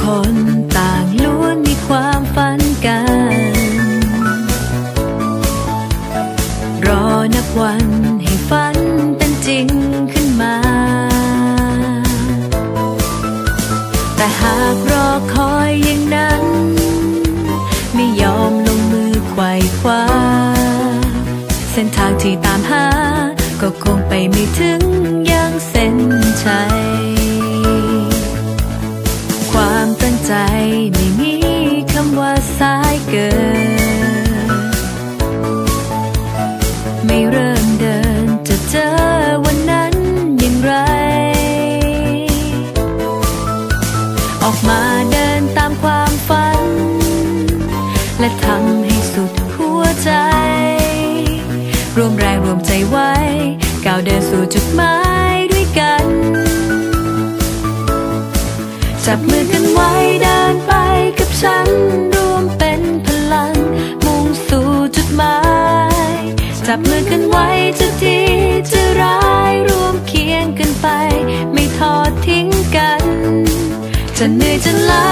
con เดินสู่จุดหมายด้วยกัน จับมือกันไว้เดินไปกับฉันรวมเป็นพลัง มุ่งสู่จุดหมาย จับมือกันไว้จะดีจะร้ายรวมเคียงกันไป ไม่ทอดทิ้งกัน จะเหนื่อยจะล้า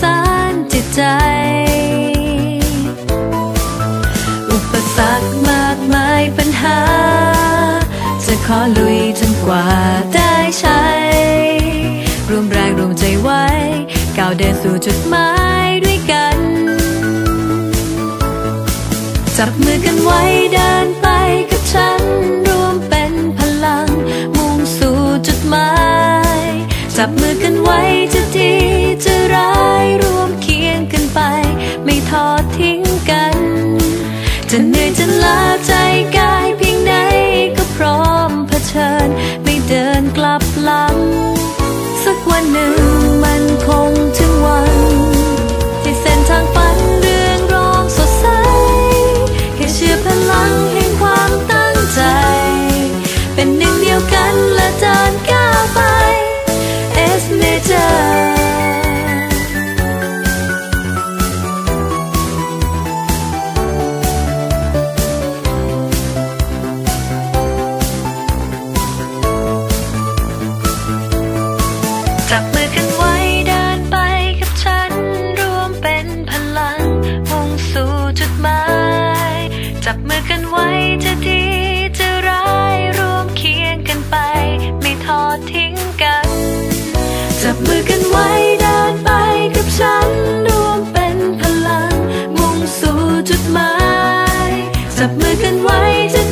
สานจิตใจ อุปสรรคมากมายปัญหา จะขอลุยจนกว่าได้ใช้ รวมแรงรวมใจไว้ ก้าวเดินสู่จุดหมายด้วยกัน จับมือกันไว้เดินไปกับฉันรวมเป็นพลัง มุ่งสู่จุดหมาย จับมือ ทอดทิ้งกัน จะเหนื่อยจะลาจะ จับมือกันไว้จะดีจะร้ายรวมเคียงกันไป ไม่ทอดทิ้งกัน จับมือกันไว้เดินไปกับฉันรวมเป็นพลังมุ่งสู่จุดหมาย จับมือกันไว้จะ